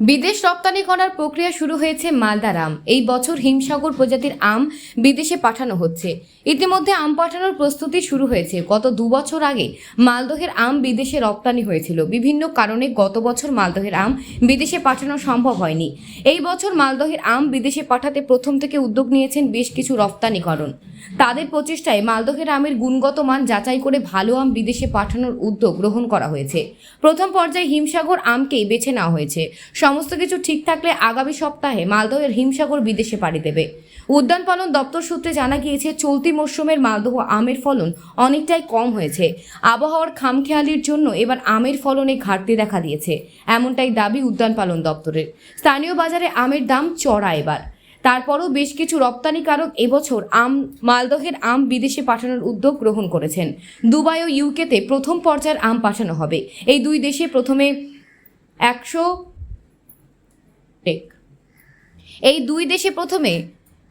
বিদেশ রপ্তানি করার প্রক্রিয়া শুরু হয়েছে মালদার আম এই বছর হিমসাগর প্রজাতির আম বিদেশে পাঠানো হচ্ছে। ইতিমধ্যে আম পাঠানোর প্রস্তুতি শুরু হয়েছে। গত দু বছর আগে মালদহের আম বিদেশে রপ্তানি হয়েছিল। বিভিন্ন কারণে গত বছর মালদহের আম বিদেশে পাঠানো সম্ভব হয়নি। এই বছর মালদহের আম বিদেশে পাঠাতে প্রথম থেকে উদ্যোগ নিয়েছেন বেশ কিছু রপ্তানিকরণ। তাদের প্রচেষ্টায় মালদহের আমের গুণগত মান যাচাই করে ভালো আম বিদেশে পাঠানোর উদ্যোগ গ্রহণ করা হয়েছে। প্রথম পর্যায়ে হিমসাগর আমকেই বেছে নেওয়া হয়েছে। সমস্ত কিছু ঠিক থাকলে আগামী সপ্তাহে মালদহের হিমসাগর বিদেশে পাড়ি দেবে। উদ্যান পালন দপ্তর সূত্রে জানা গিয়েছে, চলতি মরশুমের মালদহ আমের ফলন অনেকটাই কম হয়েছে। আবহাওয়ার খামখেয়ালির জন্য এবার আমের ফলনে ঘাটতি দেখা দিয়েছে। এমনটাই দাবি উদ্যান পালন দপ্তরের। স্থানীয় বাজারে আমের দাম চড়া এবার। তারপরও বেশ কিছু রপ্তানিকারক এবছর আম, মালদহের আম বিদেশে পাঠানোর উদ্যোগ গ্রহণ করেছেন। দুবাই ও ইউকেতে প্রথম পর্যায়ের আম পাঠানো হবে। এই দুই দেশে প্রথমে একশো এই দুই দেশে প্রথমে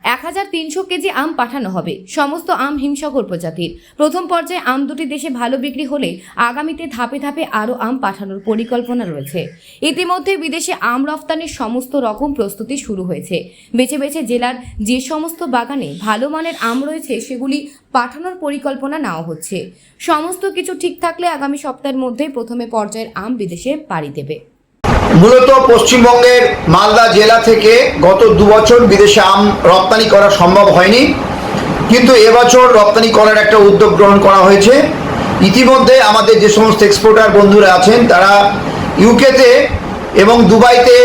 এক হাজার তিনশো কেজি আম পাঠানো হবে। সমস্ত আম হিমসাগর প্রজাতির। প্রথম পর্যায়ে আম দুটি দেশে ভালো বিক্রি হলে আগামীতে ধাপে ধাপে আরও আম পাঠানোর পরিকল্পনা রয়েছে। ইতিমধ্যে বিদেশে আম রফতানির সমস্ত রকম প্রস্তুতি শুরু হয়েছে। বেছে বেছে জেলার যে সমস্ত বাগানে ভালো মানের আম রয়েছে, সেগুলি পাঠানোর পরিকল্পনা নেওয়া হচ্ছে। সমস্ত কিছু ঠিক থাকলে আগামী সপ্তাহের মধ্যে প্রথমে পর্যায়ের আম বিদেশে পাড়ি দেবে। মূলত পশ্চিমবঙ্গের মালদা জেলা থেকে গত দু বছর বিদেশে আম রপ্তানি করা সম্ভব হয়নি। কিন্তু এবছর রপ্তানি করার একটা উদ্যোগ গ্রহণ করা হয়েছে। ইতিমধ্যে আমাদের যে সমস্ত এক্সপোর্টার বন্ধুরা আছেন, তারা ইউকেতে এবং দুবাইতে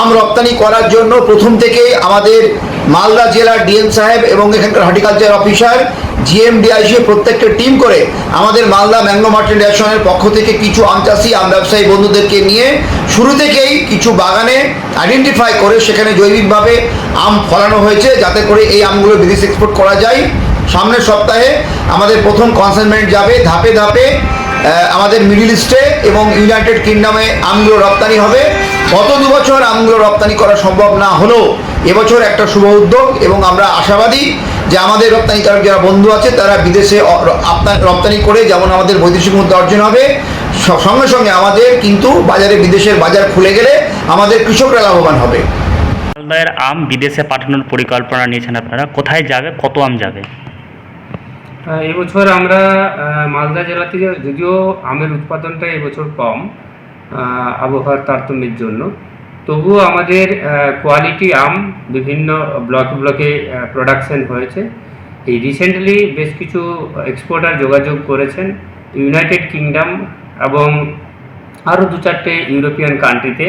আম রপ্তানি করার জন্য প্রথম থেকে আমাদের মালদা জেলার ডিএম সাহেব এবং এখানকার হর্টিকালচার অফিসার জিএমডিআইসি প্রত্যেকটা টিম করে আমাদের মালদা ম্যাঙ্গো মার্চেন্ট পক্ষ থেকে কিছু আম চাষি, আম ব্যবসায়ী বন্ধুদেরকে নিয়ে শুরু থেকেই কিছু বাগানে আইডেন্টিফাই করে সেখানে জৈবিকভাবে আম ফলানো হয়েছে যাতে করে এই আমগুলো বিদেশ এক্সপোর্ট করা যায়। সামনের সপ্তাহে আমাদের প্রথম কনসাইনমেন্ট যাবে ধাপে ধাপে আমাদের মিডিল ইস্টে এবং ইউনাইটেড কিংডমে আমগুলো রপ্তানি হবে। গত দু বছর আমগুলো রপ্তানি করা সম্ভব না হলেও এবছর একটা শুভ উদ্যোগ এবং আমরা আশাবাদী যে আমাদের রপ্তানিকারক যারা বন্ধু আছে তারা বিদেশে রপ্তানি করে যেমন আমাদের বৈদেশিক মুদ্রা অর্জন হবে স- সঙ্গে সঙ্গে আমাদের কিন্তু বাজারে বিদেশের বাজার খুলে গেলে আমাদের কৃষকরা লাভবান হবে। মালদায়ের আম বিদেশে পাঠানোর পরিকল্পনা নিয়েছেন আপনারা। কোথায় যাবে কত আম যাবে? এবছর আমরা মালদা জেলা থেকে যদিও আমের উৎপাদনটা এবছর কম আবহাওয়ার তারতম্যের জন্য। তবুও আমাদের কোয়ালিটি আম বিভিন্ন ব্লকে ব্লকে প্রোডাকশন হয়েছে। এই রিসেন্টলি বেশ কিছু এক্সপোর্টার যোগাযোগ করেছেন ইউনাইটেড কিংডম এবং আরও দু চারটে ইউরোপিয়ান কান্ট্রিতে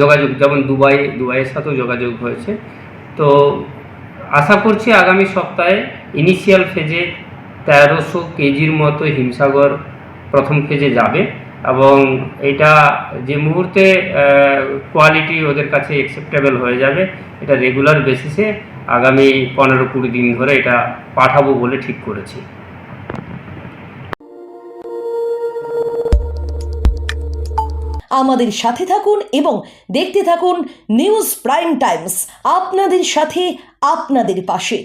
যোগাযোগ, যেমন দুবাই, দুবাইয়ের সাথেও যোগাযোগ হয়েছে। তো আশা করছি আগামী সপ্তাহে ইনিশিয়াল ফেজে তেরোশো কেজির মতো হিমসাগর প্রথম ফেজে যাবে। এবং এটা যে মুহূর্তে কোয়ালিটি ওদের কাছে অ্যাকসেপ্টেবল হয়ে যাবে, এটা রেগুলার বেসিসে আগামী পনেরো কুড়ি দিন ধরে এটা পাঠাবো বলে ঠিক করেছি। আমাদের সাথে থাকুন এবং দেখতে থাকুন নিউজ প্রাইম টাইমস আপনাদের সাথে, আপনাদের পাশে।